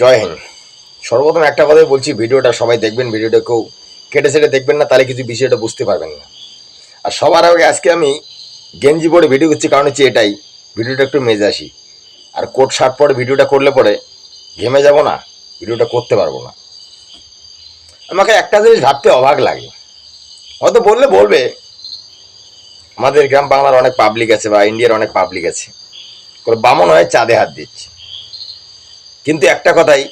জয় হিন্দ। সর্বপ্রথম একটা কথাই বলছি, ভিডিওটা সবাই দেখবেন, ভিডিওটা কেউ কেটে সেটে দেখবেন না, তাহলে কিছু বিষয়টা বুঝতে পারবেন না। আর সবার আগে আজকে আমি গেঞ্জি পরে ভিডিও করছি, কারণ হচ্ছে এটাই। ভিডিওটা একটু মেজাসি আর কোট, শার্ট পরে ভিডিওটা করলে পরে ঘেমে যাব না, ভিডিওটা করতে পারব না। আমাকে একটা জিনিস ভাবতে অবাক লাগে। হয়তো বললে বলবে, আমাদের গ্রাম বাংলার অনেক পাবলিক আছে বা ইন্ডিয়ার অনেক পাবলিক আছে। বামন হয়ে, চাঁদে হাত দিচ্ছে। কিন্তু একটা কথাই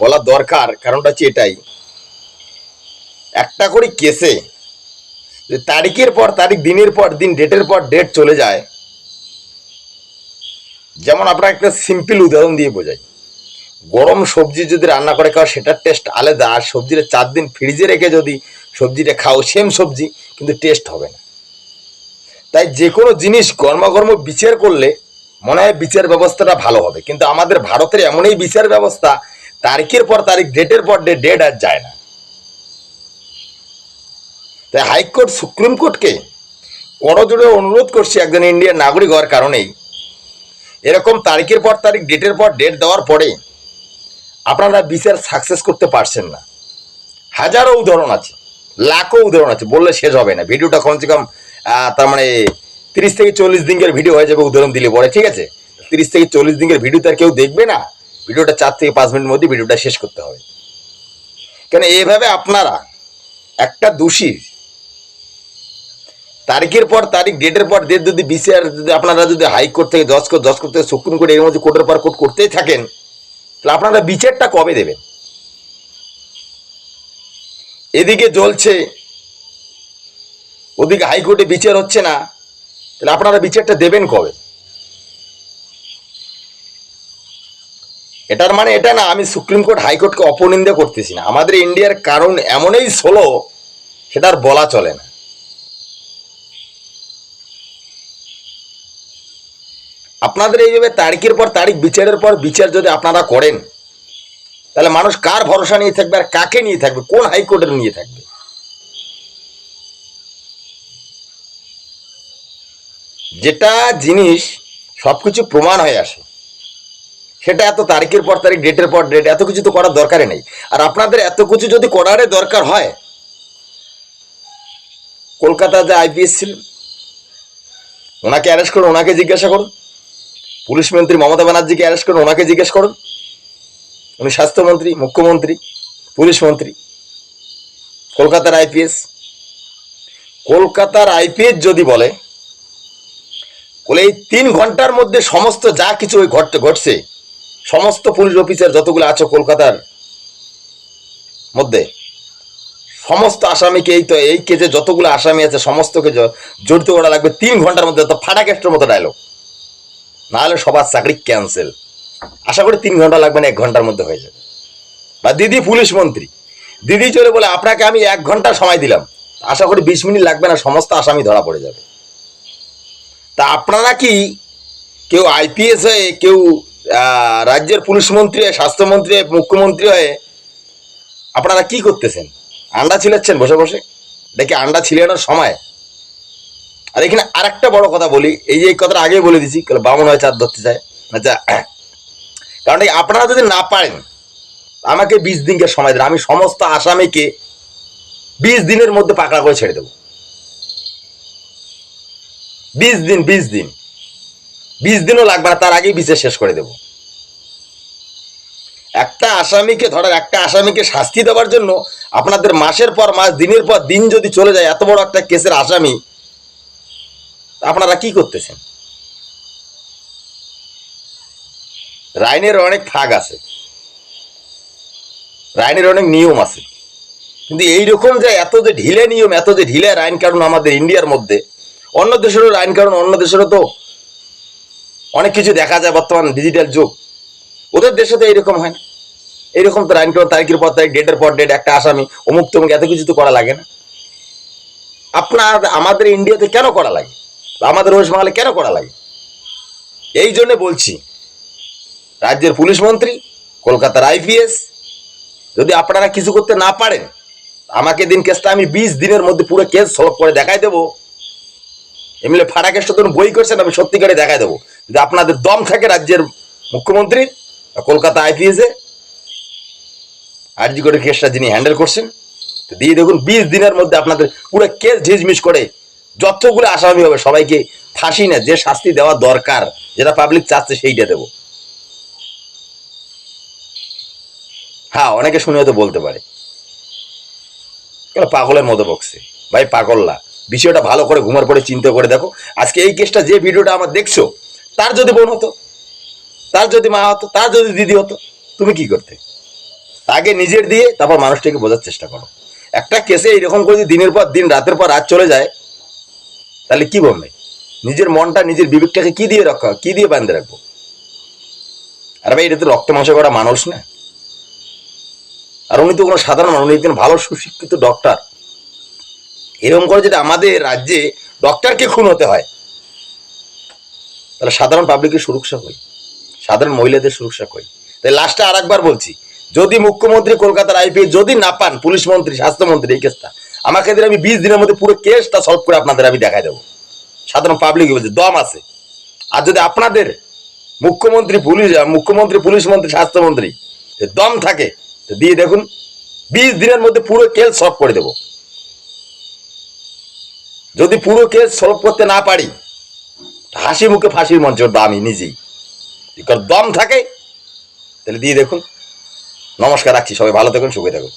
বলা দরকার, কারণটা হচ্ছে এটাই। একটা করে কেসে যে তারিখের পর তারিখ, দিনের পর দিন, ডেটের পর ডেট চলে যায়। যেমন আপনার একটা সিম্পল উদাহরণ দিয়ে বোঝাই। গরম সবজি যদি রান্না করে খাও, সেটার টেস্ট আলাদা। আর সবজিটা চার দিন ফ্রিজে রেখে যদি সবজিটা খাও সেম সবজি, কিন্তু টেস্ট হবে না। তাই যে কোনো জিনিস গরমাগর্ম বিচার করলে মনে হয় বিচার ব্যবস্থাটা ভালো হবে। কিন্তু আমাদের ভারতের এমনই বিচার ব্যবস্থা, তারিখের পর তারিখ, ডেটের পর ডেট ডেট আর যায় না। তাই হাইকোর্ট সুপ্রিম কোর্টকে করজোড়ে অনুরোধ করছি একজন ইন্ডিয়ান নাগরিক হওয়ার কারণেই। এরকম তারিখের পর তারিখ, ডেটের পর ডেট দেওয়ার পরে আপনারা বিচার সাকসেস করতে পারছেন না। হাজারো উদাহরণ আছে, লাখো উদাহরণ আছে, বললে শেষ হবে না। ভিডিওটা কমসে কম তার মানে তিরিশ থেকে চল্লিশ দিনের ভিডিও হয়ে যাবে উদাহরণ দিলে পরে, ঠিক আছে? তিরিশ থেকে চল্লিশ দিনের ভিডিও আর কেউ দেখবে না। ভিডিওটা চার থেকে পাঁচ মিনিটের মধ্যে ভিডিওটা শেষ করতে হবে। কেন এইভাবে আপনারা একটা দোষীর তারিখের পর তারিখ ডেটের পর ডেট যদি বিচার যদি আপনারা যদি হাইকোর্ট থেকে জজ কোর্ট জজ কোর্ট থেকে সুপ্রিম কোর্ট এর মধ্যে কোর্টের পর কোর্ট করতেই থাকেন, তাহলে আপনারা বিচারটা কবে দেবেন? এদিকে জ্বলছে, ওদিকে হাইকোর্টে বিচার হচ্ছে না। তাহলে আপনারা বিচারটা দেবেন কবে? এটার মানে এটা না, আমি সুপ্রিম কোর্ট হাইকোর্টকে অপনিন্দা করতেছি না। আমাদের ইন্ডিয়ার কারণ এমনই সোলো সেটা আর বলা চলে না। আপনাদের এইভাবে তারিখের পর তারিখ, বিচারের পর বিচার যদি আপনারা করেন, তাহলে মানুষ কার ভরসা নিয়ে থাকবে আর কাকে নিয়ে থাকবে? কোন হাইকোর্টের নিয়ে থাকবে? যেটা জিনিস সব কিছু প্রমাণ হয়ে আসে। সেটা এত তারিখের পর তারিখ, ডেটের পর ডেট, এত কিছু তো করার দরকারই নেই। আর আপনাদের এত কিছু যদি করারই দরকার হয়, কলকাতা যে আইপিএস ছিলেন ওনাকে অ্যারেস্ট করুন, ওনাকে জিজ্ঞাসা করুন। পুলিশ মন্ত্রী মমতা ব্যানার্জিকে অ্যারেস্ট করুন, ওনাকে জিজ্ঞেস করুন। উনি স্বাস্থ্যমন্ত্রী, মুখ্যমন্ত্রী, পুলিশ মন্ত্রী। কলকাতার আইপিএস কলকাতার আইপিএস যদি বলে বলে এই তিন ঘণ্টার মধ্যে সমস্ত যা কিছু ওই ঘটতে ঘটছে, সমস্ত পুলিশ অফিসার যতগুলো আছে কলকাতার মধ্যে, সমস্ত আসামিকে এই তো এই কেসে যতগুলো আসামি আছে, সমস্তকে জড়িত করা লাগবে। তিন ঘণ্টার মধ্যে তো ফাটা কেস্টের মতো ডায়লগ না হলে সবার চাকরি ক্যান্সেল আশা করি তিন ঘণ্টা লাগবে না, এক ঘণ্টার মধ্যে হয়ে যাবে। বা দিদি পুলিশ মন্ত্রী। দিদি চলে বলে, আপনাকে আমি এক ঘণ্টা সময় দিলাম। আশা করি বিশ মিনিট লাগবে না, সমস্ত আসামি ধরা পড়ে যাবে। তা আপনারা কি কেউ আইপিএস হয়ে, কেউ রাজ্যের পুলিশ মন্ত্রী হয়ে, স্বাস্থ্যমন্ত্রী হয়ে, মুখ্যমন্ত্রী হয়ে, আপনারা কি করতেছেন? আন্ডা ছিলাচ্ছেন বসে বসে? দেখি আন্ডা ছিলানোর সময়? আর এখানে আরেকটা বড় কথা বলি, এই যে এই কথাটা আগেই বলে দিছি বামন হয়ে চার ধরতে চায়। আচ্ছা কারণ আপনারা যদি না পারেন, আমাকে বিশ দিনকে সময় দেন, আমি সমস্ত আসামিকে বিশ দিনের মধ্যে পাকড়া করে ছেড়ে দেবো। বিশ দিন বিশ দিন। বিশ দিনও লাগবে না, তার আগেই বিচার শেষ করে দেব। একটা আসামিকে ধরার একটা আসামিকে শাস্তি দেওয়ার জন্য আপনাদের মাসের পর মাস, দিনের পর দিন যদি চলে যায়, এত বড় একটা কেসের আসামি, আপনারা কি করতেছেন? রাইনের অনেক ফাগ আছে। রাইনের অনেক নিয়ম আছে। কিন্তু এইরকম যে এত যে ঢিলে নিয়ম, এত যে ঢিলে আইন কারণ আমাদের ইন্ডিয়ার মধ্যে অন্য দেশেরও আইন কারণ, অন্য দেশেরও তো অনেক কিছু দেখা যায় বর্তমান ডিজিটাল যুগ। ওদের দেশে তো এইরকম হয় না। এইরকম তো আইন কানুন তারিখের পর তারিখ ডেটের পর ডেট একটা আসামি, অমুক তমুক, এত কিছু তো করা লাগে না। আপনার, আমাদের ইন্ডিয়াতে কেন করা লাগে? আমাদের ওয়েস্ট বাংলায় কেন করা লাগে? এই জন্য বলছি, রাজ্যের পুলিশ মন্ত্রী, কলকাতার আইপিএস যদি আপনারা কিছু করতে না পারেন, আমাকে দিন কেসটা আমি বিশ দিনের মধ্যে পুরো কেস সলভ করে দেখাই দেবো। এমনি ফাটা কেসটা বই করছেন, আমি সত্যিকারে দেখাই দেবো। যদি আপনাদের দম থাকে রাজ্যের মুখ্যমন্ত্রী কলকাতা আইপিএসে আরজি করে কেসটা যিনি হ্যান্ডেল করছেন, তো দিয়ে দেখুন, বিশ দিনের মধ্যে আপনাদের পুরো কেস ঝিজমিস করে যতগুলো আসামি হবে, সবাইকে ফাঁসি না, যে শাস্তি দেওয়া দরকার, যেটা পাবলিক চাচ্ছে সেইটা দেবো। হ্যাঁ অনেকে শুনে হয়তো বলতে পারে। পাগলের মতো বকছে। ভাই পাগল্লা বিষয়টা ভালো করে ঘুমার পরে চিন্তা করে দেখো। আজকে এই কেসটা যে ভিডিওটা আমার দেখছ, তার যদি বোন হতো, তার যদি মা হতো, তার যদি দিদি হতো, তুমি কি করতে? আগে নিজের দিয়ে তারপর মানুষটাকে বোঝার চেষ্টা করো। একটা কেসে এইরকম করে যদি দিনের পর দিন, রাতের পর রাত চলে যায়, তাহলে কি বলবে? নিজের মনটা, নিজের বিবেকটাকে কি দিয়ে রক্ষা, কি দিয়ে বাঁধে রাখব? আর ভাই, এটা তো রক্ত মাংস করা মানুষ না। আর উনি তো কোনো সাধারণ মানুষ উনি একজন ভালো সুশিক্ষিত ডক্টর এরকম করে যদি আমাদের রাজ্যে ডক্টরকে খুন হতে হয়, তাহলে সাধারণ পাবলিকের সুরক্ষা কই সাধারণ মহিলাদের সুরক্ষা কই তাই লাস্টে আর একবার বলছি, যদি মুখ্যমন্ত্রী কলকাতার আইপিএস যদি না পান পুলিশ মন্ত্রী, স্বাস্থ্যমন্ত্রী এই কেসটা, আমাকে দিলে আমি বিশ দিনের মধ্যে পুরো কেসটা সলভ করে আপনাদের আমি দেখাই দেবো। সাধারণ পাবলিক বলছে, দম আছে। আর যদি আপনাদের মুখ্যমন্ত্রী পুলিশ মুখ্যমন্ত্রী, পুলিশ মন্ত্রী, স্বাস্থ্যমন্ত্রী দম থাকে দিয়ে দেখুন, বিশ দিনের মধ্যে পুরো কেস সলভ করে দেব। যদি পুরো কেস সলভ করতে না পারি, হাসি মুখে ফাঁসির মঞ্চ উঠবো আমি নিজেই। দম থাকে, তাহলে দিয়ে দেখুন। নমস্কার রাখছি, সবাই ভালো থাকুন, সুখে থাকুন।